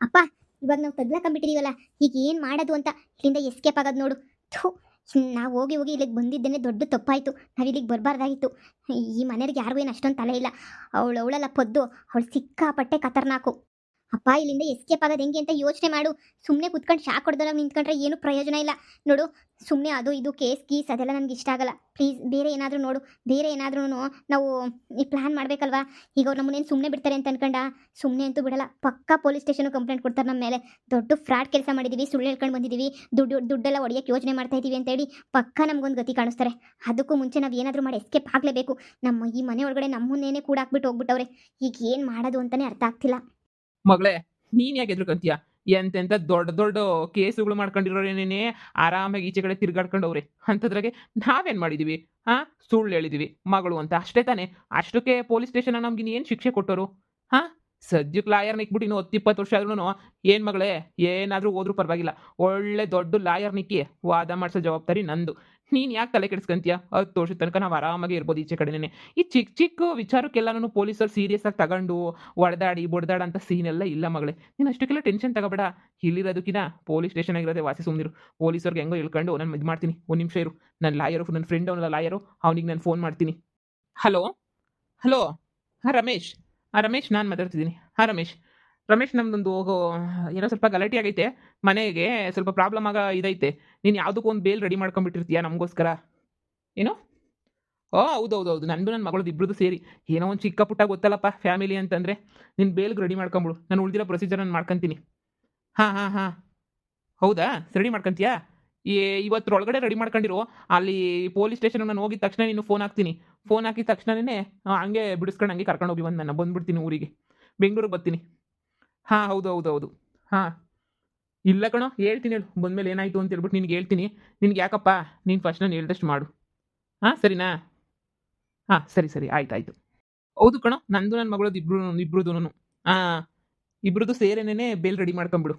ಅಪ್ಪ, ಇವಾಗ ನಾವು ತಗ್ಲಾಕೊಂಡ್ಬಿಟ್ಟಿದೀವಲ್ಲ ಈಗ ಏನು ಮಾಡೋದು ಅಂತ ಇಲ್ಲಿಂದ ಎಸ್ಕೇಪ್ ಆಗೋದು ನೋಡು. ಥು ನಾವು ಹೋಗಿ ಹೋಗಿ ಇಲ್ಲಿಗೆ ಬಂದಿದ್ದೇನೆ ದೊಡ್ಡ ತಪ್ಪಾಯಿತು. ನಾವು ಇಲ್ಲಿಗೆ ಬರಬಾರ್ದಾಗಿತ್ತು. ಈ ಮನೆಯವ್ರಿಗೆ ಯಾರಿಗೂ ಏನು ಅಷ್ಟೊಂದು ತಲೆ ಇಲ್ಲ. ಅವಳು, ಅವಳಲ್ಲ ಪದ್ದು, ಅವಳು ಸಿಕ್ಕಾಪಟ್ಟೆ ಖತರ್ನಾಕು. ಅಪ್ಪ, ಇಲ್ಲಿಂದ ಎಸ್ಕೇಪ್ ಆಗೋದು ಹೆಂಗೆ ಅಂತ ಯೋಚನೆ ಮಾಡು. ಸುಮ್ಮನೆ ಕುತ್ಕೊಂಡು ಶಾಕ್ ಹೊಡೆದಾಗ ನಿಂತ್ಕೊಂಡ್ರೆ ಏನು ಪ್ರಯೋಜನ ಇಲ್ಲ. ನೋಡು ಸುಮ್ಮನೆ ಅದು ಇದು ಕೇಸ್, ಗೀಸ್ ಅದೆಲ್ಲ ನನಗೆ ಇಷ್ಟ ಆಗಲ್ಲ. ಪ್ಲೀಸ್ ಬೇರೆ ಏನಾದರೂ ನೋಡು. ಬೇರೆ ಏನಾದ್ರೂ ನಾವು ಈ ಪ್ಲ್ಯಾನ್ ಮಾಡಬೇಕಲ್ವಾ? ಈಗ ಅವ್ರು ನಮ್ಮನ್ನೇನು ಸುಮ್ಮನೆ ಬಿಡ್ತಾರೆ ಅಂತ ಅನ್ಕೊಂಡ? ಸುಮ್ಮನೆ ಅಂತೂ ಬಿಡಲ್ಲ. ಪಕ್ಕಾ ಪೊಲೀಸ್ ಸ್ಟೇಷನ್ಗೆ ಕಂಪ್ಲೇಂಟ್ ಕೊಡ್ತಾರೆ ನಮ್ಮ ಮೇಲೆ. ದೊಡ್ಡ ಫ್ರಾಡ್ ಕೆಲಸ ಮಾಡಿದ್ದೀವಿ ಸುಳ್ಳು ಹೇಳ್ಕೊಂಡು ಬಂದಿದ್ದೀವಿ ದುಡ್ಡು, ದುಡ್ಡೆಲ್ಲ ಹೊಡಿಯೋಕ್ಕೆ ಯೋಚನೆ ಮಾಡ್ತಾ ಇದ್ದೀವಿ ಅಂತೇಳಿ ಪಕ್ಕ ನಮಗೊಂದು ಗತಿ ಕಾಣಿಸ್ತಾರೆ. ಅದಕ್ಕೂ ಮುಂಚೆ ನಾವು ಏನಾದರೂ ಮಾಡಿ ಎಸ್ಕೇಪ್ ಆಗಲೇಬೇಕು. ನಮ್ಮ ಈ ಮನೆ ಒಳಗಡೆ ನಮ್ಮನ್ನೇನೆ ಕೂಡ ಹಾಕ್ಬಿಟ್ಟು ಹೋಗ್ಬಿಟ್ಟವ್ರೆ. ಈಗ ಏನು ಮಾಡೋದು ಅಂತಲೇ ಅರ್ಥ ಆಗ್ತಿಲ್ಲ. ಮಗಳೇ, ನೀನ್ ಯಾಕೆ ಎದ್ರುಕಂತೀಯ? ಎಂತೆಂತ ದೊಡ್ಡ ದೊಡ್ಡ ಕೇಸುಗಳು ಮಾಡ್ಕೊಂಡಿರೋರೇನೇನೆ ಆರಾಮಾಗಿ ಈಚೆ ಕಡೆ ತಿರ್ಗಾಡ್ಕೊಂಡವ್ರೆ. ಅಂಥದ್ರಾಗೆ ನಾವೇನ್ ಮಾಡಿದೀವಿ? ಹಾ ಸುಳ್ಳು ಹೇಳಿದೀವಿ. ಮಗಳು ಅಂತ ಅಷ್ಟೇ ತಾನೇ. ಅಷ್ಟಕ್ಕೆ ಪೊಲೀಸ್ ಸ್ಟೇಷನ್ ನಮ್ಗೆ ಏನು ಶಿಕ್ಷೆ ಕೊಟ್ಟರು? ಹಾ ಸದ್ಯಕ್ಕೆ ಲಾಯರ್ ನಿಕ್ಬಿಟ್ಟು ಇನ್ನು ಹತ್ತು ಇಪ್ಪತ್ತು ವರ್ಷ ಆದ್ರೂ ಏನ್ ಮಗಳೇ, ಏನಾದ್ರೂ ಹೋದ್ರೂ ಪರವಾಗಿಲ್ಲ. ಒಳ್ಳೆ ದೊಡ್ಡ ಲಾಯರ್ ನಿಕ್ಕಿ ವಾದ ಮಾಡಿಸೋ ಜವಾಬ್ದಾರಿ ನಂದು. ನೀನ್ ಯಾಕೆ ತಲೆ ಕೆಡಿಸ್ಕೊಂತೀಯ? ಅದು ವರ್ಷದ ತನಕ ನಾವು ಆರಾಮಾಗಿ ಇರ್ಬೋದು ಈಚೆ ಕಡೆನೇ ಈ ಚಿಕ್ಕ ಚಿಕ್ಕ ವಿಚಾರಕ್ಕೆಲ್ಲನೂ ಪೊಲೀಸರು ಸೀರಿಯಸ್ ಆಗಿ ತಗೊಂಡು ಹೊಡೆದಾಡಿ ಬೊಡ್ದಾಡ ಅಂತ ಸೀನ್ ಎಲ್ಲ ಇಲ್ಲ ಮಗಳೇ. ನೀನು ಅಷ್ಟಕ್ಕೆಲ್ಲ ಟೆನ್ಷನ್ ತಗೋಬೇಡ. ಇಲ್ಲಿರೋದಕ್ಕಿನ ಪೊಲೀಸ್ ಸ್ಟೇಷನ್ ಆಗಿರೋದೇ ವಾಸಿ ಸುಮ್ಮನಿರು ಪೊಲೀಸರ್ಗೆ ಹೆಂಗೋ ಇಳ್ಕೊಂಡು ನಾನು ಇದು ಮಾಡ್ತೀನಿ. ಒಂದು ನಿಮಿಷ ಇರು. ನನ್ನ ಲಾಯರು ನನ್ನ ಫ್ರೆಂಡ್ ಅವನಲ್ಲ ಲಾಯರು ಅವನಿಗೆ ನಾನು ಫೋನ್ ಮಾಡ್ತೀನಿ. ಹಲೋ ಹಲೋ ಹಾಂ, ರಮೇಶ್. ಹಾಂ, ರಮೇಶ್, ನಾನು ಮಾತಾಡ್ತಿದ್ದೀನಿ. ಹಾಂ, ರಮೇಶ್. ರಮೇಶ್ ನಮ್ದೊಂದು ಏನೋ ಸ್ವಲ್ಪ ಗಲಾಟೆ ಆಗೈತೆ. ಮನೆಗೆ ಸ್ವಲ್ಪ ಪ್ರಾಬ್ಲಮ್ ಆಗ ಇದೈತೆ. ನೀನು ಯಾವುದಕ್ಕೂ ಒಂದು ಬೇಲ್ ರೆಡಿ ಮಾಡ್ಕೊಂಡ್ಬಿಟ್ಟಿರ್ತೀಯ ನಮಗೋಸ್ಕರ? ಏನು? ಓ ಹೌದು ಹೌದು ನಂದು ನನ್ನ ಮಗಳದ್ದು ಇಬ್ಬರದು ಸೇರಿ. ಏನೋ ಒಂದು ಚಿಕ್ಕ ಪುಟ್ಟ ಗೊತ್ತಲ್ಲಪ್ಪ ಫ್ಯಾಮಿಲಿ ಅಂತಂದರೆ. ನಿನ್ನ ಬೇಲ್ಗೆ ರೆಡಿ ಮಾಡ್ಕೊಂಬಿಡು. ನಾನು ಉಳಿದಿರೋ ಪ್ರೊಸೀಜರ್ ನಾನು ಮಾಡ್ಕೊತೀನಿ. ಹಾಂ ಹಾಂ ಹಾಂ. ಹೌದಾ? ರೆಡಿ ಮಾಡ್ಕೊಂತೀಯಾ? ಈ ಇವತ್ತರೊಳಗಡೆ ರೆಡಿ ಮಾಡ್ಕೊಂಡಿರು, ಅಲ್ಲಿ ಪೊಲೀಸ್ ಸ್ಟೇಷನ್ ನಾನು ಹೋಗಿದ ತಕ್ಷಣ ನೀನು ಫೋನ್ ಹಾಕ್ತೀನಿ. ಫೋನ್ ಹಾಕಿದ ತಕ್ಷಣನೇ, ಹಂಗೆ ಬಿಡಿಸ್ಕೊಂಡು ಹಂಗೆ ಕರ್ಕೊಂಡು ಹೋಗಿ ಬಂದು ನಾನು ಬಂದುಬಿಡ್ತೀನಿ ಊರಿಗೆ. ಬೆಂಗಳೂರಿಗೆ ಬರ್ತೀನಿ. ಹಾಂ ಹೌದು ಹೌದು ಹೌದು ಹಾಂ. ಇಲ್ಲ ಕಣೋ, ಹೇಳ್ತೀನಿ ಹೇಳು. ಬಂದಮೇಲೆ ಏನಾಯಿತು ಅಂತ ಹೇಳ್ಬಿಟ್ಟು ನಿನ್ಗೆ ಹೇಳ್ತೀನಿ. ನಿನ್ಗೆ ಯಾಕಪ್ಪ? ನೀನು ಫಸ್ಟ್ ನಾನು ಹೇಳ್ದಷ್ಟು ಮಾಡು. ಹಾಂ, ಸರಿನಾ? ಹಾಂ, ಸರಿ ಸರಿ. ಆಯ್ತು ಆಯಿತು ಹೌದು ಕಣೋ, ನಂದು ನನ್ನ ಮಗಳದ್ದು ಇಬ್ರು ಇಬ್ರದ್ದು ಹಾಂ ಇಬ್ರದ್ದು ಸೇರೇನೇ ಬೇಲ್ ರೆಡಿ ಮಾಡ್ಕೊಂಬಿಡು.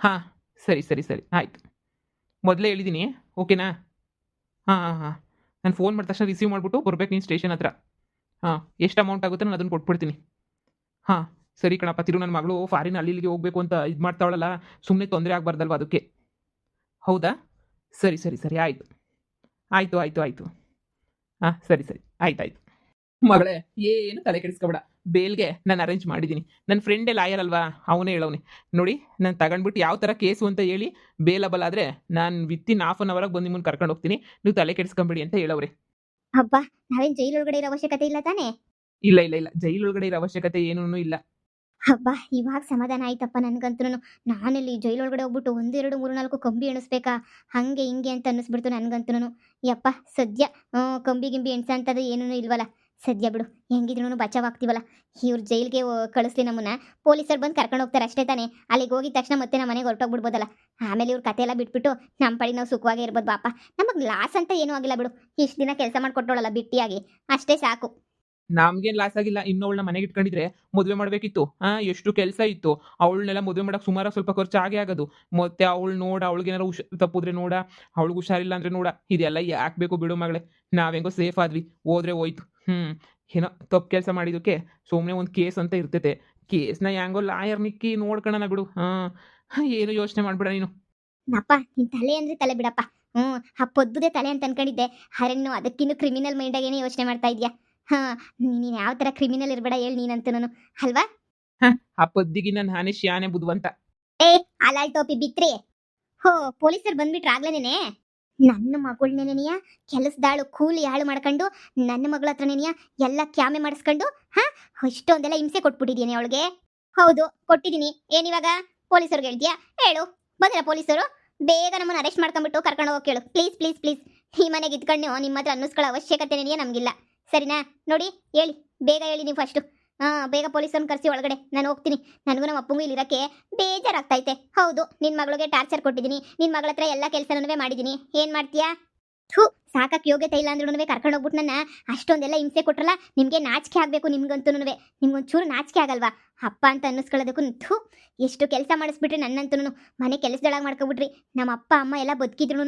ಹಾಂ, ಸರಿ ಸರಿ ಸರಿ. ಆಯಿತು. ಮೊದಲೇ ಹೇಳಿದ್ದೀನಿ ಓಕೆನಾ? ಹಾಂ ಹಾಂ ಹಾಂ. ನಾನು ಫೋನ್ ಮಾಡಿದ ತಕ್ಷಣ ರಿಸೀವ್ ಮಾಡಿಬಿಟ್ಟು ಬರ್ಬೇಕು ನೀನು ಸ್ಟೇಷನ್ ಹತ್ರ. ಹಾಂ, ಎಷ್ಟು ಅಮೌಂಟ್ ಆಗುತ್ತೆ ನಾನು ಅದನ್ನು ಕೊಟ್ಬಿಡ್ತೀನಿ. ಹಾಂ. ಸರಿ ಕಣಪ್ಪ ತಿರು ನನ್ನ ಮಗಳು ಫಾರಿನ್ ಅಲ್ಲಿಗೆ ಇಲ್ಲಿಗೆ ಹೋಗ್ಬೇಕು ಅಂತ ಇದು ಮಾಡ್ತಾವಳಲ್ಲ ಸುಮ್ಮನೆ ತೊಂದರೆ ಆಗಬಾರ್ದಲ್ವ ಅದಕ್ಕೆ? ಹೌದಾ? ಸರಿ ಸರಿ ಸರಿ ಆಯಿತು. ಆಯಿತು ಆಯಿತು ಆಯಿತು. ಹಾಂ ಸರಿ ಸರಿ ಆಯ್ತಾಯ್ತು ಆಯ್ತು. ಮಗಳೇ ಏನು ತಲೆ ಕೆಡಿಸ್ಕೊಬೇಡ. ಬೇಲ್ಗೆ ನಾನು ಅರೇಂಜ್ ಮಾಡಿದ್ದೀನಿ ನನ್ನ ಫ್ರೆಂಡೇ ಲಾಯರ್ ಅಲ್ವಾ? ಅವನೇ ಹೇಳೋನೆ ನೋಡಿ ನಾನು ತಗೊಂಡ್ಬಿಟ್ಟು ಯಾವ ಥರ ಕೇಸು ಅಂತ ಹೇಳಿ ಬೇಲಬಲ್ ಆದರೆ ನಾನು ವಿತಿನ್ ಹಾಫ್ ಅನ್ ಅವರಾಗ ಬಂದು ನಿಮ್ಮನ್ನು ಕರ್ಕೊಂಡು ಹೋಗ್ತೀನಿ. ನೀವು ತಲೆ ಕೆಡಿಸ್ಕೊಂಬೇಡಿ ಅಂತ ಹೇಳವ್ರೆ. ಹಬ್ಬ ನಾವೇನು ಜೈಲೊಳಗಡೆ ಇರೋ ಅವಶ್ಯಕತೆ ಇಲ್ಲ ತಾನೇ? ಇಲ್ಲ ಇಲ್ಲ ಇಲ್ಲ. ಜೈಲೊಳಗಡೆ ಇರೋ ಅವಶ್ಯಕತೆ ಏನೂ ಇಲ್ಲ. ಹಬ್ಬ, ಇವಾಗ ಸಮಾಧಾನ ಆಯ್ತಪ್ಪ ನನ್ಗಂತೂ ನಾನಲ್ಲಿ ಜೈಲೊಳಗಡೆ ಹೋಗ್ಬಿಟ್ಟು ಒಂದೆರಡು, ಮೂರು, ನಾಲ್ಕು ಕಂಬಿ ಎಣಿಸ್ಬೇಕಾ? ಹಂಗೆ, ಹಿಂಗೆ ಅಂತ ಅನ್ನಿಸ್ಬಿಡ್ತು ನನ್ಗಂತೂ ಯಪ್ಪ, ಸದ್ಯ ಕಂಬಿ ಗಿಂಬಿ ಎಣ್ಸ ಅಂತದು ಏನೂ ಇಲ್ವಲ್ಲ. ಸದ್ಯ ಬಿಡು ಹೆಂಗಿದ್ರು ಬಚಾವಾಗ್ತೀವಲ್ಲ ಇವ್ರು ಜೈಲ್ಗೆ ಕಳಿಸ್ಲಿ ನಮ್ಮನ್ನ. ಪೊಲೀಸರು ಬಂದು ಕರ್ಕೊಂಡು ಹೋಗ್ತಾರೆ ಅಷ್ಟೇ ತಾನೇ. ಅಲ್ಲಿಗೆ ಹೋಗಿದ ತಕ್ಷಣ ಮತ್ತೆ ನಮ್ಮ ಮನೆಗೆ ಹೊರಟೋಗ್ಬಿಡ್ಬೋದಲ್ಲ. ಆಮೇಲೆ ಇವ್ರ ಕತೆ ಎಲ್ಲ ಬಿಟ್ಬಿಟ್ಟು ನಮ್ಮ ಪಡಿ ನಾವು ಸುಖವಾಗಿ ಇರ್ಬೋದು ಬಾಪ ನಮಗೆ ಲಾಸ್ ಅಂತ ಏನೂ ಆಗಿಲ್ಲ ಬಿಡು. ಇಷ್ಟು ದಿನ ಕೆಲಸ ಮಾಡಿಕೊಟ್ಟೋಳಲ್ಲ ಬಿಟ್ಟಿಯಾಗಿ. ಅಷ್ಟೇ ಸಾಕು. ನಮ್ಗೇನು ಲಾಸ್ ಆಗಿಲ್ಲ ಇನ್ನೊಳ್ನ ಮನೆಗೆ ಇಟ್ಕೊಂಡಿದ್ರೆ ಮದುವೆ ಮಾಡಬೇಕಿತ್ತು. ಹಾ ಎಷ್ಟು ಕೆಲಸ ಇತ್ತು. ಅವಳನ್ನೆಲ್ಲ ಮದುವೆ ಮಾಡಕ್ಕೆ ಸುಮಾರು ಸ್ವಲ್ಪ ಖರ್ಚು ಆಗೇ ಆಗೋದು. ಮತ್ತೆ ಅವಳು ನೋಡ ಅವಳಿಗೇನಾರು ಹುಷ, ತಪ್ಪಿದ್ರೆ ನೋಡ, ಅವಳಿಗೆ ಹುಷಾರಿಲ್ಲ ಅಂದ್ರೆ ನೋಡ. ಇದೆಲ್ಲ ಯಾಕೆ ಬೇಕು ಬಿಡು ಮಗಳೇ. ನಾವೆಂಗೋ ಸೇಫ್ ಆದ್ವಿ. ಹೋದ್ರೆ ಹೋಯ್ತು. ಹ್ಮ್. ಏನೋ ತಪ್ಪು ಕೆಲಸ ಮಾಡಿದಕ್ಕೆ ಸುಮ್ಮನೆ ಒಂದು ಕೇಸ್ ಅಂತ ಇರ್ತೈತೆ. ಕೇಸ್ನ ಹೆಂಗೋ ಲಾಯರ್ ನಿಕ್ಕಿ ನೋಡ್ಕೊಳ್ಳೋಣ ಬಿಡು. ಹಾ. ಏನು ಯೋಚನೆ ಮಾಡ್ಬೇಡ ನೀನು. ಅಪ್ಪ, ನಿನ್ ತಲೆ ಅಂದ್ರೆ ತಲೆ ಬಿಡಪ್ಪ. ಹ್ಮ್, ಆ ಪೊದ್ದುದೇ ತಲೆ ಅಂತ ಅನ್ಕೊಂಡಿದ್ದೆ. ಹರಣ್ಣು ನೀನು ಅದಕ್ಕಿನ್ನು ಕ್ರಿಮಿನಲ್ ಮೈಂಡಾಗೇನೆ ಯೋಚನೆ ಮಾಡ್ತಾ ಇದೆಯಾ? ಹಾ ನೀನು ಯಾವ ತರ ಕ್ರಿಮಿನಲ್ ಇರಬೇಡ ಹೇಳಿ ನೀನಂತೂ ನಾನು. ಅಲ್ವಾ? ಆ ಪದ್ದಿಗೆ ನಾನು ಹಾನೆ ಶಾನೆ ಬುದ್ವಂತ. ಏ ಅಲಾಲ್ ಟೋಪಿ ಬಿತ್ರಿ. ಹೋ ಪೊಲೀಸರ್ ಬಂದ್ಬಿಟ್ರು ಆಗ್ಲೇನೆ ನನ್ನ ಮಗಳನ್ನೇನೆಯ ಕೆಲಸದಾಳು ಕೂಲಿ ಹಾಳು ಮಾಡ್ಕೊಂಡು ನನ್ನ ಮಗಳ ಹತ್ರನೇನೆಯ ಎಲ್ಲ ಕ್ಯಾಮೆ ಮಾಡಿಸ್ಕೊಂಡು ಹಾ? ಇಷ್ಟೊಂದೆಲ್ಲ ಹಿಂಸೆ ಕೊಟ್ಬಿಟ್ಟಿದ್ದೀನಿ ಅವಳಿಗೆ. ಹೌದು ಕೊಟ್ಟಿದ್ದೀನಿ ಏನಿವಾಗ ಪೊಲೀಸರಿಗೆ ಹೇಳ್ತೀಯಾ? ಹೇಳು. ಬಂದಿಲ್ಲ ಪೊಲೀಸರು? ಬೇಗ ನಮ್ಮನ್ನ ಅರೆಸ್ಟ್ ಮಾಡ್ಕೊಂಡ್ಬಿಟ್ಟು ಕರ್ಕೊಂಡು ಹೋಗಿ ಕೇಳು. Please please please. ಈ ಮನೆಗೆ ಇದ್ಕೊಂಡು ನಿಮ್ಮ ಹತ್ರ ಅನ್ನಿಸ್ಕೊಳ್ಳೋ ಅವಶ್ಯಕತೆನೇ ನಮಗಿಲ್ಲ. ಸರಿನಾ? ನೋಡಿ, ಹೇಳಿ. ಬೇಗ ಹೇಳಿ ನೀವು ಫಸ್ಟು ಹಾಂ ಬೇಗ ಪೊಲೀಸರನ್ನ ಕರೆಸಿ ಒಳಗಡೆ. ನಾನು ಹೋಗ್ತೀನಿ. ನನಗೂ ನಮ್ಮ ಅಪ್ಪಂಗೂ ಇಲ್ಲಿರೋಕ್ಕೆ ಬೇಜಾರಾಗ್ತೈತೆ ಹೌದು ನಿನ್ನ ಮಗಳಿಗೆ ಟಾರ್ಚರ್ ಕೊಟ್ಟಿದ್ದೀನಿ. ನಿನ್ನ ಮಗಳ ಹತ್ರ ಎಲ್ಲ ಕೆಲಸನೂ ಮಾಡಿದ್ದೀನಿ. ಏನು ಮಾಡ್ತೀಯಾ? ಥೂ ಸಾಕಕ್ಕೆ ಯೋಗ್ಯತೆ ಇಲ್ಲ ಅಂದ್ರೂ ಕರ್ಕೊಂಡು ಹೋಗ್ಬಿಟ್ಟು ನನ್ನ. ಅಷ್ಟೊಂದೆಲ್ಲ ಹಿಂಸೆ ಕೊಟ್ರಲ್ಲ, ನಿಮಗೆ ನಾಚಿಕೆ ಆಗಬೇಕು ನಿಮ್ಗಂತೂ ನಿಮ್ಗೊಂಚೂರು ನಾಚಿಕೆ ಆಗಲ್ವಾ? ಅಪ್ಪ ಅಂತ ಅನ್ನಿಸ್ಕೊಳ್ಳೋದಕ್ಕೂ ಥೂ, ಎಷ್ಟು ಕೆಲಸ ಮಾಡಿಸ್ಬಿಟ್ರಿ ನನ್ನಂತೂ ಮನೆ ಕೆಲಸದೊಳಗೆ ಮಾಡ್ಕೊಬಿಟ್ರಿ. ನಮ್ಮ ಅಪ್ಪ, ಅಮ್ಮ ಎಲ್ಲ ಬದುಕಿದ್ರು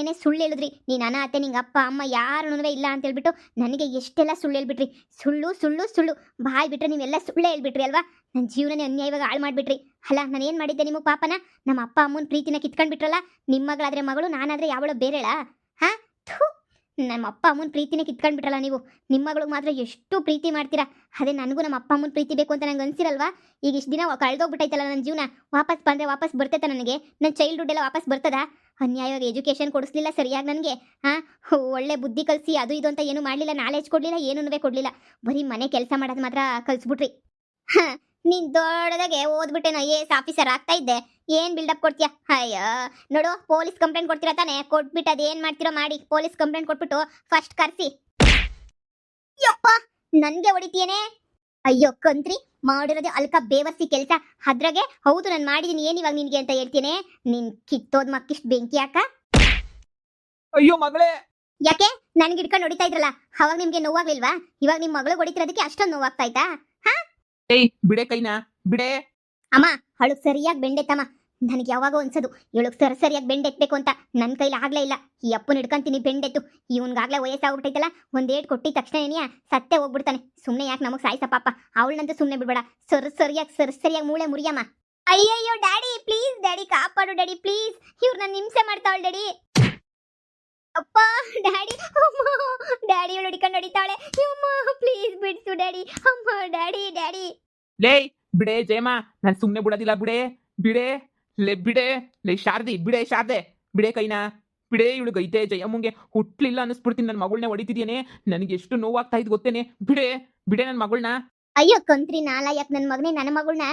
ಏನೇ ಸುಳ್ಳು ಹೇಳಿದ್ರಿ. ನೀನು ಅತ್ತೆ ನಿಂಗೆ ಅಪ್ಪ, ಅಮ್ಮ ಯಾರೂ ಇಲ್ಲ ಅಂತ ಹೇಳ್ಬಿಟ್ಟು ನನಗೆ ಎಷ್ಟೆಲ್ಲ ಸುಳ್ಳು ಹೇಳ್ಬಿಟ್ರಿ. ಸುಳ್ಳು ಸುಳ್ಳು ಸುಳ್ಳು. ಬಾಯ್ ಬಿಟ್ರೆ ನೀವೆಲ್ಲ ಸುಳ್ಳು ಹೇಳ್ಬಿಟ್ರಿ ಅಲ್ವಾ? ನನ್ನ ಜೀವನನೇ ಅನ್ಯಾಯವಾಗಿ ಹಾಳು ಮಾಡಿಬಿಟ್ರಿ. ಅಲ್ಲ, ನಾನು ಏನು ಮಾಡಿದ್ದೆ ನಿಮಗೆ ಪಾಪನ? ನಮ್ಮ ಅಪ್ಪ, ಅಮ್ಮನ ಪ್ರೀತಿನ ಕಿತ್ಕೊಂಡ್ಬಿಟ್ರಲ್ಲ? ನಿಮ್ಮ ಮಗಳಾದ್ರೆ ಮಗಳು, ನಾನಾದರೆ ಯಾವಳು ಬೇರೆಳಾ? ಹಾ? ಥೂ! ನಮ್ಮ ಅಪ್ಪ ಅಮ್ಮನ ಪ್ರೀತಿನೇ ಕಿತ್ಕೊಂಡ್ಬಿಟ್ರಲ್ಲ ನೀವು. ನಿಮ್ಮ ಮಗಳಿಗೆ ಮಾತ್ರ ಎಷ್ಟು ಪ್ರೀತಿ ಮಾಡ್ತೀರಾ? ಅದೇ ನನಗೂ ನಮ್ಮ ಅಪ್ಪ ಅಮ್ಮನ ಪ್ರೀತಿ ಬೇಕು ಅಂತ ನಂಗೆ ಅನ್ಸಿರಲ್ವಾ? ಈಗ ಇಷ್ಟು ದಿನ ಕಳೆದೋಗ್ಬಿಟ್ಟೈತಲ್ಲ ನನ್ನ ಜೀವನ. ವಾಪಸ್ ಬಂದರೆ ವಾಪಸ್ ಬರ್ತೈತೆ ನನಗೆ? ನನ್ನ ಚೈಲ್ಡ್ಹುಡ್ ಎಲ್ಲ ವಾಪಸ್ ಬರ್ತದಾ? ಅನ್ಯಾಯವಾಗಿ ಎಜುಕೇಷನ್ ಕೊಡಿಸ್ಲಿಲ್ಲ ಸರಿಯಾಗಿ ನನಗೆ. ಹಾಂ? ಒಳ್ಳೆ ಬುದ್ಧಿ ಕಲಿಸಿ ಅದು ಇದು ಅಂತ ಏನು ಮಾಡಲಿಲ್ಲ ನಾಲೆಜ್ ಕೊಡಲಿಲ್ಲ, ಏನೂ ಕೊಡಲಿಲ್ಲ. ಬರೀ ಮನೆ ಕೆಲಸ ಮಾಡೋದು ಮಾತ್ರ ಕಲಿಸ್ಬಿಟ್ರಿ. ಹಾಂ, ನೀನು ದೊಡ್ಡದಾಗೆ ಓದ್ಬಿಟ್ಟೆ ನಾ ಎಸ್ ಆಫೀಸರ್ ಆಗ್ತಾ ಇದ್ದೆ. ಏನು ಬಿಲ್ಡಪ್ ಕೊಡ್ತೀಯ? ಅಯ್ಯೋ ನೋಡು ಪೊಲೀಸ್ ಕಂಪ್ಲೇಂಟ್ ಕೊಡ್ತೀರಾ ತಾನೆ? ಕೊಟ್ಬಿಟ್ಟು ಅದೇನು ಮಾಡ್ತೀರೋ ಮಾಡಿ. ಪೊಲೀಸ್ ಕಂಪ್ಲೇಂಟ್ ಕೊಟ್ಬಿಟ್ಟು ಫಸ್ಟ್ ಕರ್ಸಿ. ಯಪ್ಪ ನನಗೆ ಹೊಡಿತೀಯೇನೆ? ಅಯ್ಯೋ ಕಂತ್ರಿ ಮಾಡಿರೋದೇ ಅಲ್ಕ ಬೇವರ್ಸಿ ಕೆಲಸ. ಅದ್ರಾಗೆ ಹೌದು ನಾನು ಮಾಡಿದೀನಿ ಏನು ಇವಾಗ ನಿನ್ಗೆ ಅಂತ ಹೇಳ್ತೀನಿ ನಿನ್ ಕಿತ್ತೋದ್ ಮಕ್ಕಿಷ್ಟ್ ಬೆಂಕಿ ಯಾಕ? ಅಯ್ಯೋ ಮಗಳೇ! ಯಾಕೆ? ನನ್ಗೆ ಹಿಡ್ಕೊಂಡು ಹೊಡಿತಾ ಇದ್ರಲ್ಲ ಅವಾಗ ನಿಮ್ಗೆ ನೋವಾಗ್ಲಿಲ್ವಾ? ಇವಾಗ ನಿಮ್ ಮಗಳು ಹೊಡಿತಿರೋದಕ್ಕೆ ಅಷ್ಟೊಂದು ನೋವಾಗ್ತಾ ಇತ್ತಾ? ಏಯ್ ಬಿಡೆ ಕೈನಾ? ಬಿಡೆ! ಅವಳು ಸರಿಯಾಗಿ ಬೆಂಡೆತ್ತಮ್ಮ ನನಗೆ ಯಾವಾಗ ಅನ್ಸೋದು ಇವಳಿಗೆ ಸರಸರಿಯಾಗಿ ಸರಿಯಾಗಿ ಬೆಂಡೆತ್ಬೇಕು ಅಂತ. ನನ್ನ ಕೈಲಿ ಆಗ್ಲೇ ಇಲ್ಲ. ಈ ಅಪ್ಪನ ಹಿಡ್ಕೊಂತೀನಿ ಬೆಂಡೆತ್ತು. ಇವನ್ಗಾಗ್ಲೇ ವಯಸ್ಸಾಗ್ಬಿಟ್ಟೈತಲ್ಲ ಒಂದೇಟ್ ಕೊಟ್ಟಿದ ತಕ್ಷಣ ಸತ್ತೆ ಹೋಗ್ಬಿಡ್ತಾನೆ. ಸುಮ್ಮನೆ ಯಾಕೆ ನಮಗೆ ಸಾಯ್ಸ ಪಾಪ? ಅವಳನ್ನಂತೂ ಸುಮ್ಮನೆ ಬಿಡ್ಬೇಡ. ಸರ್ ಸರಿಯಾಗಿ ಸರ್ ಸರಿಯಾಗಿ ಮೂಳೆ ಮುರಿಯಮ್ಮ. ಅಯ್ಯಯ್ಯೋ, ಡ್ಯಾಡಿ, ಪ್ಲೀಸ್, ಡ್ಯಾಡಿ, ಕಾಪಾಡು ಡ್ಯಾಡಿ, ಪ್ಲೀಸ್. ಇವ್ರು ನನ್ನ ಹಿಂಸೆ ಮಾಡ್ತಾವಳು ಡ್ಯಾಡಿ. ಅಪ್ಪ, ಡ್ಯಾಡಿ ಡ್ಯಾಡಿ ಇವಳು ಹಿಡ್ಕೊಂಡು ಹೊಡಿತಾಳೆ. ಪ್ಲೀಸ್ ಬಿಡ್ಸು ಡ್ಯಾಡಿ. ಅಮ್ಮ, ಡ್ಯಾಡಿ ಡ್ಯಾಡಿ. ಲೇ, ಬಿಡೆ, ಜಯಮ್ಮ. ನಾನು ಸುಮ್ಮನೆ ಬಿಡೋದಿಲ್ಲ ಬಿಡೆ. ಬಿಡೆ. ಲೇ ಬಿಡೆ, ಲೈ ಶಾರದಿ, ಬಿಡೆ ಶಾರದೆ, ಬಿಡೆ ಕೈನಾ, ಬಿಡೆ ಇವಳು ಗೈತೆ, ಜಯಮ್ಮಂಗೆ ಹುಟ್ಲಿಲ್ಲ ಅನ್ನಿಸ್ಬಿಡ್ತೀನಿ. ನನ್ನ ಮಗಳನ್ನ ಹೊಡಿತಿದ್ಯೇನೆ. ನನಗೆ ಎಷ್ಟು ನೋವಾಗ್ತಾ ಇದ್ ಗೊತ್ತೇನೆ. ಬಿಡೆ ಬಿಡೆ ನನ್ನ ಮಗಳನ್ನ ಅಯ್ಯೋ ಕಂತ್ರಿ ನಾಲಾಯಕ್ ನನ್ನ ಮಗನೇ ನನ್ನ ಮಗಳನ್ನ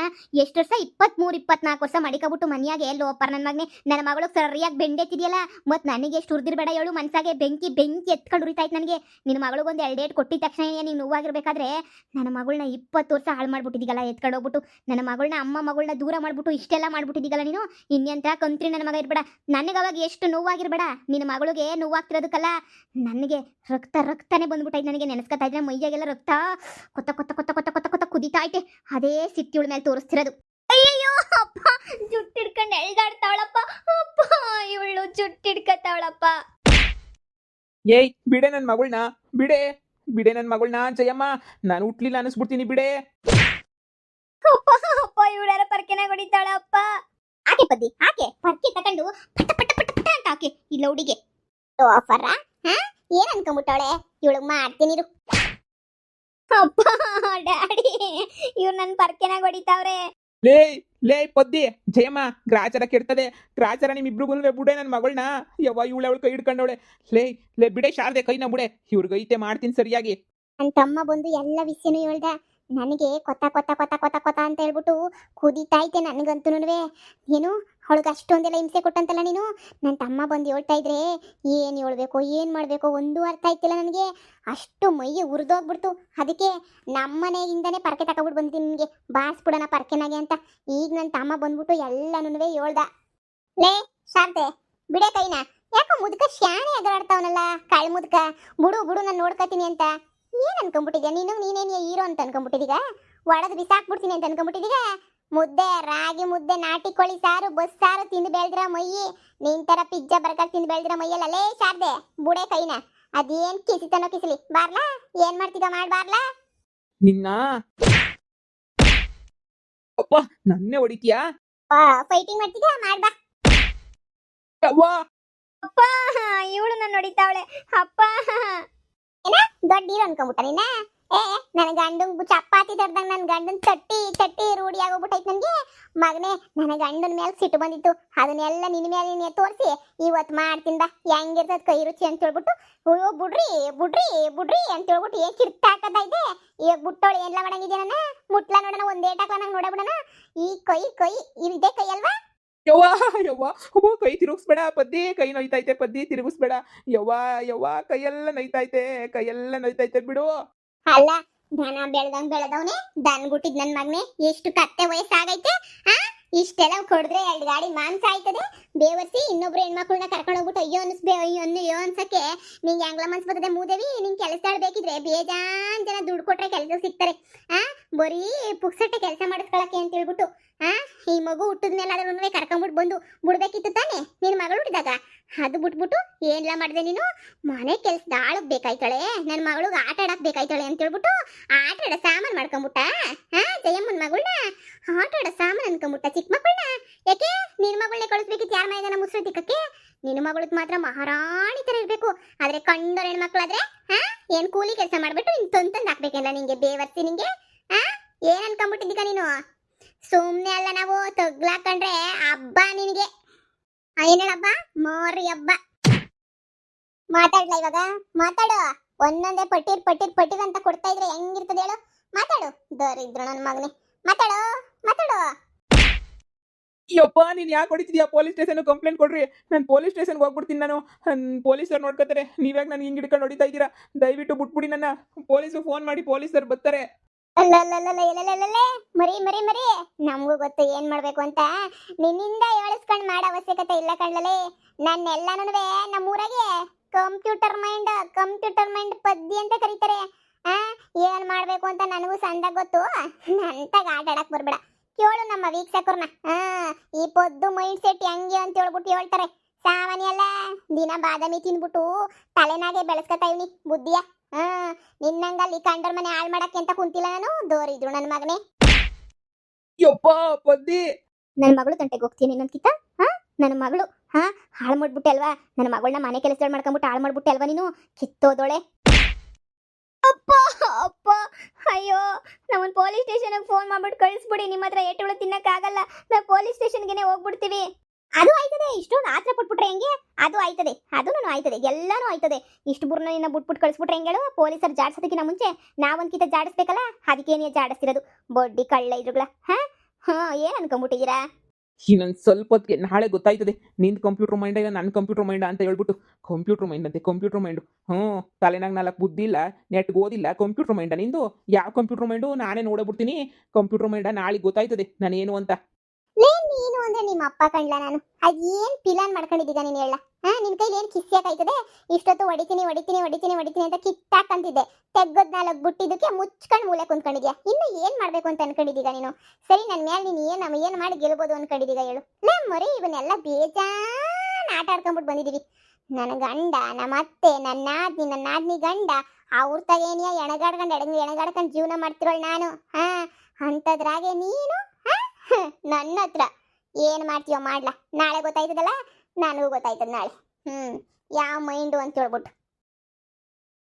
ಎಷ್ಟು ವರ್ಷ, ಇಪ್ಪತ್ಮೂರು, ಇಪ್ಪತ್ನಾಲ್ಕು ವರ್ಷ ಮಡಿಕಬಿಟ್ಟು ಮನೆಯಾಗೆ ಲೋಪರ್ ನನ್ನ ಮಗನೇ ನನ್ನ ಮಗಳು ಸರಿಯಾಗಿ ಬೆಂಡೆತಿದೆಯಲ್ಲ ಮತ್ತು ನನಗೆ ಎಷ್ಟು ಉರ್ದಿರ್ಬೇಡ ಹೇಳು, ಮನ್ಸಾಗೆ ಬೆಂಕಿ ಬೆಂಕಿ ಎತ್ಕೊಂಡು ಉರಿತಾಯ್ತು ನನಗೆ. ನಿನ್ನ ಮಗಳಿಗೊಂದು ಎರಡು ಡೇಟ್ ಕೊಟ್ಟಿದ ತಕ್ಷಣ ನೀನು ನೋವಾಗಿರ್ಬೇಕಾದ್ರೆ ನನ್ನ ಮಗಳನ್ನ ಇಪ್ಪತ್ತು ವರ್ಷ ಹಾಳು ಮಾಡ್ಬಿಟ್ಟಿದ್ದೀಗಲ್ಲ ಎತ್ಕೊಂಡು ಹೋಗ್ಬಿಟ್ಟು. ನನ್ನ ಮಗಳನ್ನ ಅಮ್ಮ ಮಗಳನ್ನ ದೂರ ಮಾಡ್ಬಿಟ್ಟು ಇಷ್ಟೆಲ್ಲ ಮಾಡ್ಬಿಟ್ಟಿದ್ದೀಗಲ್ಲ ನೀನು? ಇನ್ನೆಂತ ಕಂತ್ರಿ ನನ್ನ ಮಗ ಇರ್ಬೇಡ. ನನಗೆ ಅವಾಗ ಎಷ್ಟು ನೋವಾಗಿರ್ಬೇಡ. ನಿನ್ನ ಮಗಳಿಗೆ ನೋವಾಗ್ತಿರೋದಕ್ಕಲ್ಲ, ನನಗೆ ರಕ್ತ, ರಕ್ತನೇ ಬಂದ್ಬಿಟ್ಟಾಯ್ತು ನನಗೆ. ನೆನೆಸ್ಕೊತಾ ಇದ್ರೆ ಮೈಯಾಗೆಲ್ಲ ರಕ್ತ ಕೊತ್ತ ಕೊತ್ತ ಕೊತ್ತ ಕೊತ್ತ ಕೊತ್ತ ಕೊತ್ತ ಕುದಿತಾ ಐತೆ ಅದೇ ಸಿಟ್ಟಿವಳ ಮೇಲೆ ತೋರಿಸ್ತಿರೋದು. ಅಯ್ಯಯ್ಯೋ ಅಪ್ಪ ಜುಟ್ಟು ಹಿಡ್ಕೊಂಡು ಎಳ್ದಾಡ್ತಾವಳಪ್ಪ ಅಪ್ಪ ಇವಳು ಜುಟ್ಟು ಹಿಡ್ಕತಾವಳಪ್ಪ ಏಯ್ ಬಿಡೆ ನನ್ನ ಮಗಳನ್ನ ಬಿಡೆ ಬಿಡೆ ನನ್ನ ಮಗಳನ್ನ ಜಯಮ್ಮ ನಾನು ಹುಟ್ಲಿಲ್ಲ ಅನ್ನಿಸ್ಬಿಡ್ತೀನಿ ಬಿಡೆ. ಅಪ್ಪ ಅಪ್ಪ ಇವಳ್ಯಾರ ಪರ್ಕೆನ ಹೊಡಿತಾಳಪ್ಪ. ಆಕೆ ಪದ್ದಿ ಆಕೆ ಪರ್ಕೆ ತಕೊಂಡು ಪಟ ಪಟ ಪಟ ಪಟ ಅಂತ ಆಕೆ ಈ ಓ ಆಫರ ಹಾ? ಏನ್ ಅನ್ಕೊಂಬಿಟ್ಟವಳೆ ಇವಳು ಮಾಡ್ತೀನಿ ಅಪ್ಪ ಡ್ಯಾಡಿ ಇವ್ರು ನನ್ನ ಪರ್ಕೆನಾಗ ಹೊಡಿತಾವ್ರೆ. ಲೇ ಲೇ ಪದ್ದಿ ಜಯಮ್ಮ ಗ್ರಾಚಾರ ಕೆಡ್ತದೆ. ಗ್ರಾಚಾರ ನಿಮ್ಮಿಬ್ರಿಗೂ ಬಿಡೆ ನನ್ನ ಮಗಳನ್ನ ಯವ್ವ ಇವಳು ಅವಳು ಕೈ ಹಿಡ್ಕೊಂಡವಳೆ. ಲೇ ಲೇ ಬಿಡೆ ಶಾರದೆ ಕೈನ ಬಿಡೆ. ಐತೆ ಮಾಡ್ತೀನಿ ಸರಿಯಾಗಿ. ನನ್ನ ತಮ್ಮ ಬಂದು ಎಲ್ಲ ವಿಷಯನೂ ಹೇಳ್ದ. ನನಗೆ ಕೊತ್ತ ಕೊತ್ತ ಕೊತ್ತ ಕೊತ್ತ ಕೊತ್ತ ಅಂತ ಹೇಳ್ಬಿಟ್ಟು ಕುದೀತಾ ಐತೆ ನನಗಂತೂ ಏನು? ಅವಳಿಗೆ ಅಷ್ಟೊಂದೆಲ್ಲ ಹಿಂಸೆ ಕೊಟ್ಟಂತಲ್ಲ ನೀನು? ನನ್ನ ತಮ್ಮ ಬಂದು ಹೇಳ್ತಾ ಇದ್ರೆ ಏನು ಹೇಳ್ಬೇಕು, ಏನು ಮಾಡಬೇಕು ಒಂದು ಅರ್ಥ ಆಯ್ತಿಲ್ಲ ನನಗೆ. ಅಷ್ಟು ಮೈಗೆ ಉರಿದೋಗ್ಬಿಡ್ತು. ಅದಕ್ಕೆ ನಮ್ಮನೆಯಿಂದನೇ ಪರಕೆ ತಗೊಬಿಟ್ಟು ಬಂದಿದ್ದೀನಿ ನಿನಗೆ. ಬಾರಿಸ್ಬಿಡೋಣ ಪರಕೆನಾಗೆ ಅಂತ. ಈಗ ನನ್ನ ತಮ್ಮ ಬಂದ್ಬಿಟ್ಟು ಎಲ್ಲನೂ ಹೇಳ್ದ. ಲೇ, ಶಾಂತೆ, ಬಿಡೆ ಕೈನ. ಯಾಕೋ ಮುದುಕ ಶಾಣೆ ಎದುರಾಡ್ತಾವನಲ್ಲ ಕಾಳು ಮುದುಕ? ಬುಡು ಬುಡು, ನಾನು ನೋಡ್ಕೋತೀನಿ ಅಂತ. ಏನ್ ಅನ್ಕೊಂಡ್ಬಿಟ್ಟಿದ್ಯಾ? ನೀನು ನೀನೇನ್ ಹೀರೋ ಅಂತ ಅನ್ಕೊಂಡ್ಬಿಟ್ಟಿದೀಗ? ಒಡೆದು ಬಿಸಾಕ್ಬಿಡ್ತೀನಿ ಅಂತ ಅನ್ಕೊಂಡ್ಬಿಟ್ಟಿದೀಗ? ಮುದ್ದೆ ರಾಗಿ ಮುದ್ದೆ ನಾಟಿ ಕೋಳಿ ಸಾರು ಬಸ್ ಸಾರು ತಿಂದು ಬೆಳ್ದಿರ ಮೈಯಿ. ನಿನ್ ತರ ಪಿಜ್ಜಾ ಬರ್ಗರ್ ತಿಂದು ಬೆಳ್ದಿರ ಮೈಯಲ್ಲ ಲೇ ಶಾರ್ದೆ ಬುಡೆ ಕೈನ. ಅದೇನ್ ಕಿಸಿತನೋ ಕಿಸಲಿ. ಬಾರ್ಲಾ? ಏನ್ ಮಾಡ್ತಿದ್ದ ಮಾಡ್ಬಾರ್ಲಾ ನಿನ್ನ? ಅಪ್ಪ ನನ್ನೇ ಹೊಡಿತೀಯಾ? ಫೈಟಿಂಗ್ ಮಾಡ್ತಿದ್ಯಾ? ಮಾಡ್ಬಾ ಅಪ್ಪ ಇವಳು ನನ್ನ ಹೊಡಿತಾವಳೆ. ಅಪ್ಪ ಏನ? ದೊಡ್ಡ ಹೀರೋ ಅನ್ಕೊಂಬಿಟ್ಟ ನೀನ? ಏ ನನ್ನ ಗಂಡನ್ ಚಪಾತಿ ತರ್ದಂಗ ನನ್ನ ಗಂಡನ್ ತಟ್ಟಿ ತಟ್ಟಿ ರೂಢಿ ಆಗೋಗ್ಬಿಟ್ಟೈತ್ ನನ್ಗೆ. ಮಗನೇ ನನ್ನ ಗಂಡನ ಮೇಲೆ ಸಿಟ್ಟು ಬಂದಿತ್ತು. ಅದನ್ನೆಲ್ಲ ನಿನ್ನ ಮೇಲೆ ನೀನೆ ತೋರಿಸಿ ಇವತ್ತು ಮಾಡ್ತಿಂದ. ಹೆಂಗಿರ್ತದ ಕೈ ರುಚಿ ಅಂತ ಹೇಳ್ಬಿಟ್ಟು, ಅಯ್ಯೋ, ಬುಡ್ರಿ ಬುಡ್ರಿ ಬುಡ್ರಿ ಅಂತ ಹೇಳ್ಬಿಟ್ಟು ಏನ್ ಕಿರ್ತಾಕದ ಇದೆ? ಈಗ ಬುಟ್ಟೋಳು ಏನ್ಲ ಮಾಡಂಗಿದ್ಯಾ ನನ್ನ ಮುಟ್ಲ ನೋಡೋಣ ಒಂದೇಟ್ ನಂಗೆ ನೋಡಬಿಡಣ. ಈ ಕೈ ಕೈ ಇದೇ ಕೈ ಅಲ್ವಾ? ಯವ್ವ ಯವ್ವ ಅವ್ವ ಕೈ ತಿರುಗಿಸ್ಬೇಡ ಪದ್ದಿ ಕೈ ನೋಯ್ತೈತೆ ಪದ್ದಿ ತಿರುಗಿಸ್ಬೇಡ. ಯವ್ವ ಯವ್ವ, ಕೈಯೆಲ್ಲ ನೋಯ್ತೈತೆ ಕೈಯೆಲ್ಲ ನೋಯ್ತೈತೆ ಬಿಡು. ಅಲ್ಲ ಧನ ಬೆಳ್ದಂಗ್ ಬೆಳೆದವನೆ, ದನ್ ಗುಟ್ಟಿದ್ ನನ್ ಮಗನೆ, ಎಷ್ಟು ಕತ್ತೆ ವಯಸ್ಸಾಗೈತೆ, ಆ? ಇಷ್ಟೆಲ್ಲ ಕೊಡಿದ್ರೆ ಎರಡು ಗಾಡಿ ಮಾಂಸ ಆಯ್ತದೆ. ಬೇವರ್ಸಿ ಇನ್ನೊಬ್ರು ಹೆಣ್ಮಕ್ಳನ್ನ ಕರ್ಕೊಂಡು ಹೋಗ್ಬಿಟ್ಟು, ಅಯ್ಯೋ ಅನ್ಸ್ಬೇ, ಅಯ್ಯೋ ಅಯ್ಯೋ ಅನ್ಸಕ್ಕೆ ನಿಂಗೆ ಆಂಗ್ಲ ಮನ್ಸ್ ಬರ್ತದೆ ಮೂದೇವಿ, ನಿಂಗೆ ಕೆಲಸ ಬೇಕಿದ್ರೆ ಬೇಜಾನ್ ಜನ ದುಡ್ಡು ಕೊಟ್ರೆ ಕೆಲಸ ಸಿಗ್ತಾರೆ. ಆ? ಬರೀ ಪುಕ್ಸಟ್ಟೆ ಕೆಲಸ ಮಾಡಿಸ್ಕೊಳಕ್ಕೆ ಅಂತ ಹೇಳ್ಬಿಟ್ಟು, ಆ? ಈ ಮಗು ಹುಟ್ಟಿದ್ಮೇಲೆ ಅದನ್ನು ಕರ್ಕೊಂಡ್ಬಿಟ್ಟು ಬಂದು ಬಿಡ್ಬೇಕಿತ್ತು ತಾನೆ ನಿನ್ನ ಮಗಳು ಹುಟ್ಟಿದಾಗ? ಅದು ಬಿಟ್ಬಿಟ್ಟು ಏನೆಲ್ಲ ಮಾಡಿದೆ ನೀನು? ಮನೆ ಕೆಲ್ಸದ ದಾಳು ಬೇಕಾಯ್ತಾಳೆ ನನ್ನ ಮಗಳಿಗೆ ಆಟ ಆಡಕ್ ಬೇಕಾಯ್ತಾಳೆ ಅಂತ ಹೇಳ್ಬಿಟ್ಟು ಆಟ ಆಡೋ ಸಾಮಾನು ಮಾಡ್ಕೊಂಬಿಟ್ಟ, ಹಾ, ಜಯಮ್ಮನ ಮಗಳನ್ನ ಆಟ ಆಡೋ ಸಾಮಾನು ಅನ್ಕೊಂಬಿಟ್ಟ ಚಿಕ್ಕ ಮಕ್ಕಳನ್ನ ಯಾಕೆ? ನಿನ್ನ ಮಗಳನ್ನೇ ಕಳಿಸ್ಬೇಕಿತ್ತು ಯಾರ ಮೈದಾನ ಮುಸ್ರು ತಿಕ್ಕಕ್ಕೆ? ನಿನ್ನ ಮಗಳಿಗೆ ಮಾತ್ರ ಮಹಾರಾಣಿ ತರ ಇರ್ಬೇಕು. ಆದ್ರೆ ಕಂಡೋರ್ ಹೆಣ್ಮಕ್ಳಾದ್ರೆ, ಹಾ, ಏನು ಕೂಲಿ ಕೆಲಸ ಮಾಡ್ಬಿಟ್ಟು ನಿನ್ ತಂತಂದ್ ಹಾಕ್ಬೇಕಲ್ಲ ನಿಂಗೆ, ಬೇವರ್ಸಿ ನಿಂಗೆ? ಹಾ, ಏನ್ ಅನ್ಕೊಂಬಿಟ್ಟಿದ್ದೀಗ ನೀನು? ಸುಮ್ನೆ ಅಲ್ಲ ನಾವು, ತಗ್ಲಾಕಂಡ್ರೆ ಹಬ್ಬ ನಿನಗೆ. ಏನೇಳಪ್ಪ ಮೋರಿ ಹಬ್ಬ. ಮಾತಾಡ್ಲ ಇವಾಗ? ಮಾತಾಡು. ಒಂದೊಂದೇ ಪಟ್ಟಿರ್ ಪಟ್ಟಿರ್ ಪಟ್ಟಿರ್ ಅಂತ ಕೊಡ್ತಾ ಇದ್ರೆ ಹೆಂಗಿರ್ತದೆ ಹೇಳು. ಮಾತಾಡು. ದರಿದ್ರು ನನ್ನ ಮಗನೇ. ಮಾತಾಡು. ಮಾತಾಡು. ಯಪ್ಪ, ನೀನ್ ಯಾಕೆ ಹೊಡಿತಿದ್ಯಾ? ಪೊಲೀಸ್ ಸ್ಟೇಷನ್ ಕಂಪ್ಲೇಂಟ್ ಕೊಡ್ರಿ. ನಾನು ಪೊಲೀಸ್ ಸ್ಟೇಷನ್ಗೆ ಹೋಗ್ಬಿಡ್ತೀನಿ ನಾನು. ಪೊಲೀಸರು ನೋಡ್ಕೋತಾರೆ. ನೀವ್ಯಾಗ ನನಗೆ ಹಿಂಗೆ ಹಿಡ್ಕೊಂಡು ಹೊಡಿತಾ ಇದ್ದೀರಾ? ದಯವಿಟ್ಟು ಬಿಟ್ಬಿಡಿ ನನ್ನ. ಪೊಲೀಸ್ ಫೋನ್ ಮಾಡಿ ಪೊಲೀಸರು ಬರ್ತಾರೆ. ಮರಿ ಮರಿ ಮರಿ ನಮಗೂ ಗೊತ್ತು ಏನ್ ಮಾಡ್ಬೇಕು ಅಂತ ನಿನ್ನಿಂದ ಹೇಳಿಸ್ಕೊಂಡ್ ಮಾಡೋ ಅವಶ್ಯಕತೆ ಇಲ್ಲ ಕಣ್ಲಲೆ ನಮ್ಮ ನಮ್ಮೂರಾಗೆ ಕಂಪ್ಯೂಟರ್ ಮೈಂಡ್ ಕಂಪ್ಯೂಟರ್ ಮೈಂಡ್ ಪದ್ಯ ಅಂತ ಕರೀತಾರೆ ಆ ಏನ್ ಮಾಡ್ಬೇಕು ಅಂತ ನನಗೂ ಸಂದ ಗೊತ್ತು ನಂತಾಗ ಆಟ ಆಡಕ್ ಬರ್ಬೇಡ ಕೇಳು ನಮ್ಮ ವೀಕ್ಷಕರ್ನ ಆ ಈ ಪೊದ್ದು ಮೈಂಡ್ ಸೆಟ್ ಹೆಂಗೆ ಅಂತ ಹೇಳ್ಬಿಟ್ಟು ಹೇಳ್ತಾರೆ ಸಾಮಾನ್ಯ ದಿನ ಬಾದಾಮಿ ತಿನ್ಬಿಟ್ಟು ತಲೆನಾಗೆ ಬೆಳೆಸ್ಕೊತಾ ಇವ್ನಿ ಬುದ್ಧಿಯ ಹಾ ನಿನ್ನಂಗಲ್ಲಿ ಕಂಡರ್ ಮನೆ ಹಾಳು ಮಾಡಕ್ಕೆ ಅಂತ ಕುಂತಿಲ್ಲ ನಾನು? ದೋರಿದ್ರು ನನ್ನ ಮಗನೇ. ಯಪ್ಪ ಪದ್ದಿ. ನನ್ನ ಮಗಳು ತಂಟೆಗೆ ಹೋಗ್ತೀನಿ ಇನ್ನೊಂದ್ಕಿತ ಹಾ? ನನ್ನ ಮಗಳು ಹಾ? ಹಾಳು ಮಾಡ್ಬಿಟ್ಟೆ ಅಲ್ವಾ? ನನ್ನ ಮಗಳನ್ನ ಮನೆ ಕೆಲಸಗಳು ಮಾಡ್ಕೊಂಬಿಟ್ಟು ಹಾಳು ಮಾಡ್ಬಿಟ್ಟೆ ಅಲ್ವಾ ನೀನು? ಕಿತ್ತೋದೋಳೆ. ಅಪ್ಪ ಅಪ್ಪ ಅಯ್ಯೋ ನಮ್ಮನ್ನ ಪೊಲೀಸ್ ಸ್ಟೇಷನ್ಗೆ ಫೋನ್ ಮಾಡ್ಬಿಟ್ಟು ಕಳಿಸ್ಬಿಡಿ ನಿಮ್ಮ ಹತ್ರ ಏಟುಗಳು ತಿನ್ನಕ್ಕಾಗಲ್ಲ. ನಾವು ಪೊಲೀಸ್ ಸ್ಟೇಷನ್ಗೆ ಹೋಗ್ಬಿಡ್ತೀವಿ. ಅದು ಆಯ್ತದೆ. ಇಷ್ಟೊಂದು ಆತ್ರ ಪಟ್ಬಿಟ್ರೆ ಹೆಂಗೆ? ಅದು ಆಯ್ತದೆ. ಅದೂ ಆಯ್ತದೆ. ಎಲ್ಲಾನು ಆಯ್ತದೆ. ಇಷ್ಟು ಬುರ್ನ ಬಿಟ್ಬಿಟ್ಟು ಕಳಿಸ್ಬಿಟ್ರೆ ಹೆಂಗೇಳು ಪೊಲೀಸರು ಜಾಡಿಸೋದಕ್ಕಿಂತ ಮುಂಚೆ ನಾವೊಂದ್ಕಿತ ಜಾಡಿಸ್ಬೇಕಲ್ಲ? ಅದಕ್ಕೇನೇ ಜಾಡಿಸ್ತಿರೋದು. ಬೊಡ್ಡಿ, ಕಳ್ಳ, ಇದ್ರುಗಳ. ಹಾ? ಹಾ, ಏನ್ ಅನ್ಕೊಂಬಿಟ್ಟಿದ್ದೀರಾ ಇನ್ನೊಂದು ಸ್ವಲ್ಪ ಹೊತ್ತಿಗೆ ನಾಳೆ ಗೊತ್ತಾಯ್ತದೆ. ನಿಂದು ಕಂಪ್ಯೂಟರ್ ಮೈಂಡ್ ಇಲ್ಲ ನನ್ನ ಕಂಪ್ಯೂಟರ್ ಮೈಂಡ್ ಅಂತ ಹೇಳ್ಬಿಟ್ಟು. ಕಂಪ್ಯೂಟರ್ ಮೈಂಡ್ ಅಂತೆ, ಕಂಪ್ಯೂಟರ್ ಮೈಂಡ್. ಹ್ಞೂ, ತಲೆನಾಗ ನಾಲ್ಕು ಬುದ್ಧಿ ಇಲ್ಲ, ನೆಟ್ಗೆ ಓದಿಲ್ಲ. ಕಂಪ್ಯೂಟರ್ ಮೈಂಡ ನಿಂದು? ಯಾವ ಕಂಪ್ಯೂಟರ್ ಮೈಂಡು? ನಾನೇ ನೋಡಬಿಡ್ತೀನಿ. ಕಂಪ್ಯೂಟರ್ ಮೈಂಡ ನಾಳೆ ಗೊತ್ತಾಯ್ತದೆ. ನಾನೇನು ಅಂತ. ಲೇ, ನೀನು ಅಂದ್ರೆ ನಿಮ್ಮ ಅಪ್ಪ ಕಣ್ಲ ನಾನು? ಅದೇನ್ ಪಿಲಾನ್ ಮಾಡ್ಕೊಂಡಿದ್ದೀಗ ನೀನು ಹೇಳ? ಹಾ, ನಿನ್ ಕೈಲಿ ಏನ್ ಕಿಸ್ಯಾಕಾಯ್ತದೆ ಇಷ್ಟೊತ್ತು ಹೊಡಿತೀನಿ ಹೊಡಿತೀನಿ ಹೊಡಿತೀನಿ ಹೊಡಿತೀನಿ ಅಂತ ಕಿತ್ತಾಕಂತಿದ್ದೆ ತೆಗ್ಗದ್ ನಾಲ್ಕು ಬುಟ್ಟಿದ್ದಕ್ಕೆ ಮುಚ್ಕೊಂಡ್ ಮೂಲೆ ಕುಂತ್ಕೊಂಡಿದ್ಯಾ? ಇನ್ನು ಏನ್ ಮಾಡ್ಬೇಕು ಅಂತ ಅನ್ಕೊಂಡಿದ್ದೀಗ ನೀನು? ಸರಿ ನನ್ನ ಮೇಲೆ ನೀನು ಏನ್ ಏನ್ ಮಾಡಿ ಗೆಲ್ಬೋದು ಅನ್ಕೊಂಡಿದ್ದೀಗ ಹೇಳು. ಲೇ, ಮರಿ, ಇವನ್ನೆಲ್ಲ ಬೇಜಾನ್ ಆಟ ಆಡ್ಕೊಂಡ್ಬಿಟ್ಟು ಬಂದಿದೀವಿ. ನನ್ನ ಗಂಡ ನಮ್ಮ ಅತ್ತೆ ನನ್ನ ನಾದ್ನಿ ನನ್ನ ನಾದ್ನಿ ಗಂಡ, ಅವ್ರ ತಗೇನಿಯ ಎಣಗಾಡ್ಕೊಂಡು ಎಡಂಗ್ ಎಣಗಾಡ್ಕೊಂಡು ಜೀವನ ಮಾಡ್ತಿರೋಳು ನಾನು? ಹಾ, ಅಂಥದ್ರಾಗೆ ನೀನು ನನ್ನ ಹತ್ರ. ಏನು ಮಾಡ್ತೀಯೋ ಮಾಡ್ಲಾ. ನಾಳೆ ಗೊತ್ತಾಯ್ತದಲ್ಲ? ನನಗೂ ಗೊತ್ತಾಯ್ತದ ನಾಳೆ. ಹ್ಮ್ ಯಾವ ಮೈಂಡು ಅಂತ ಹೇಳ್ಬಿಟ್ಟು.